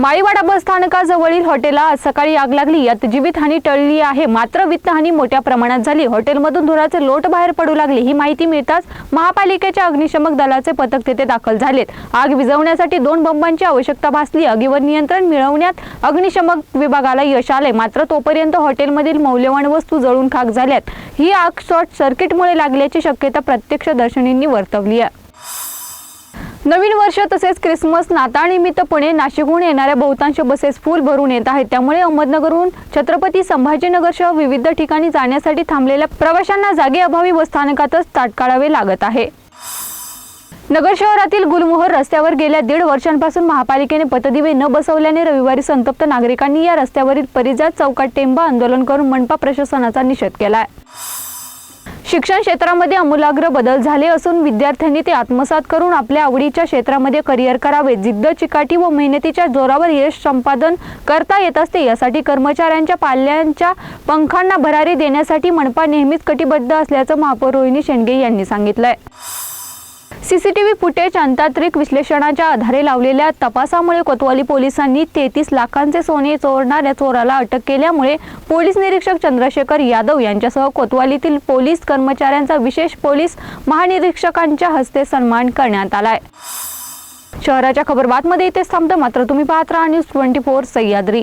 माळीवाडा बस स्थानकाजवळील हॉटेलला आज सकाळी आग लागली. यात जीवितहानी टळली आहे. मात्र वित्तहानी मोठ्या प्रमाणात झाली. हॉटेलमधून धुराचे लोट बाहेर पडू लागले. ही माहिती मिळताच महापालिकेच्या अग्निशमक दलाचे पथक तेथे दाखल झालेत. आग विझवण्यासाठी दोन बंबांची आवश्यकता भासली. आगीवर नियंत्रण मिळवण्यात अग्निशमक विभागाला यश आले. मात्र तोपर्यंत हॉटेलमधील मौल्यवान वस्तू जळून खाक झाल्यात. ही आग शॉर्ट सर्किटमुळे लागल्याची शक्यता प्रत्यक्षदर्शनींनी वर्तवली आहे. नवीन वर्ष तसेच क्रिसमस नाताळनिमित्त पुणे नाशिकहून येणाऱ्या बहुतांश बसेस फुल भरून येत आहेत. त्यामुळे अहमदनगरहून छत्रपती संभाजीनगरसह विविध ठिकाणी जाण्यासाठी थांबलेल्या प्रवाशांना जागेअभावी बसस्थानकातच स्थानकातच ताटकाळावे लागत आहे. नगर शहरातील गुलमोहर रस्त्यावर गेल्या दीड वर्षांपासून महापालिकेने पतदिवे न बसवल्याने रविवारी संतप्त नागरिकांनी या रस्त्यावरील परिजात चौकात टेंबा आंदोलन करून मनपा प्रशासनाचा निषेध केला आहे शिक्षण क्षेत्रामध्ये आमूलाग्र बदल झाले असून विद्यार्थ्यांनी ते आत्मसात करून आपल्या आवडीच्या क्षेत्रामध्ये करिअर करावे जिद्द चिकाटी व मेहनतीच्या जोरावर यश संपादन करता येत असते. यासाठी कर्मचाऱ्यांच्या पाल्यांच्या पंखांना भरारी देण्यासाठी मनपा नेहमीच कटिबद्ध असल्याचं महापौर रोहिणी शेंडगे यांनी सांगितलंय. सीसीटीव्ही फुटेज अंतांत्रिक विश्लेषणाच्या आधारे लावलेल्या तपासामुळे कोतवाली पोलिसांनी तेहतीस लाखांचे सोने चोरणाऱ्या चोराला अटक केल्यामुळे पोलीस निरीक्षक चंद्रशेखर यादव यांच्यासह कोतवालीतील पोलीस कर्मचाऱ्यांचा विशेष पोलीस महानिरीक्षकांच्या हस्ते सन्मान करण्यात आलाय. शहराच्या खबरबातमध्ये इथेच थांबतं. मात्र तुम्ही पाहत राहा news twenty four Sahyadri.